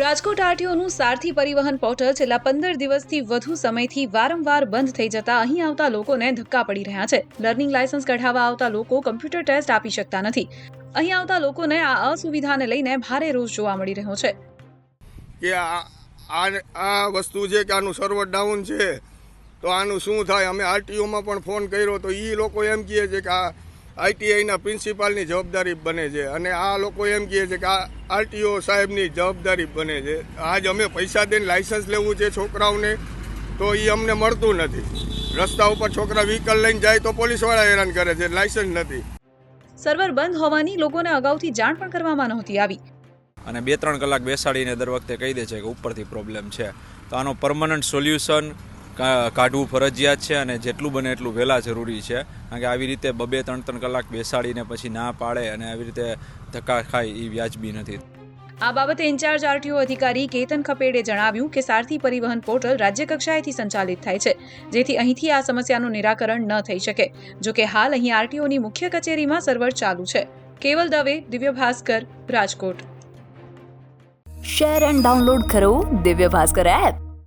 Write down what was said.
રાજકોટ આરટીઓનું સારથી પરિવહન પોર્ટલ છેલ્લા પંદર દિવસથી વધુ સમયથી વારંવાર બંધ થઈ જતા અહીં આવતા લોકોને ધક્કા પડી રહ્યા છે. લર્નિંગ લાયસન્સ કઢાવવા આવતા લોકો કમ્પ્યુટર ટેસ્ટ આપી શકતા નથી. અહીં આવતા લોકોને આ અસુવિધાને લઈને ભારે રોષ જોવા મળી રહ્યો છે. કે આ આ વસ્તુ છે કે આનું સર્વર ડાઉન છે, તો આનું શું થાય? અમે આરટીઓમાં પણ ફોન કર્યો તો એ લોકો એમ કહે છે કે આ આઈટીઆઈના પ્રિન્સિપાલની જવાબદારી બને છે. અને આ લોકો એમ કહે છે કે આ આરટીઓ સાહેબની જવાબદારી બને છે. આજ અમે પૈસા દઈને લાઇસન્સ લેવું છે છોકરાઓને તો એ અમને મળતું નથી. રસ્તા ઉપર છોકરા વ્હીકલ લઈને જાય તો પોલીસવાળા હેરાન કરે છે લાઇસન્સ નથી. સર્વર બંધ હોવાની લોકોને અગાઉથી જાણ પણ કરવામાં નહોતી આવી. અને બે ત્રણ કલાક બેસાડીને દર વખતે કહી દે છે કે ઉપરથી પ્રોબ્લેમ છે. તો આનો પરમનન્ટ સોલ્યુશન કાઢવું ફરજિયાત છે અને જેટલું બને એટલું વહેલા જરૂરી છે. કારણ કે આવી રીતે બબે ત્રણ ત્રણ કલાક બેસાડીને પછી ના પાડે અને આવી રીતે ધક્કા ખાય એ વ્યાજબી નથી. આ બાબતે ઇન્ચાર્જ આરટીઓ અધિકારી કેતન ખપેડે જણાવ્યું કે સારથી પરિવહન પોર્ટલ રાજ્ય કક્ષાએથી સંચાલિત થાય છે જેથી અહીંથી આ સમસ્યાનું નિરાકરણ ન થઈ શકે. જો કે હાલ અહીં આરટીઓની મુખ્ય કચેરીમાં સર્વર ચાલુ છે. Keval Dave Divya Bhaskar Rajkot. Share and download કરો દિવ્ય ભાસ્કર એપ.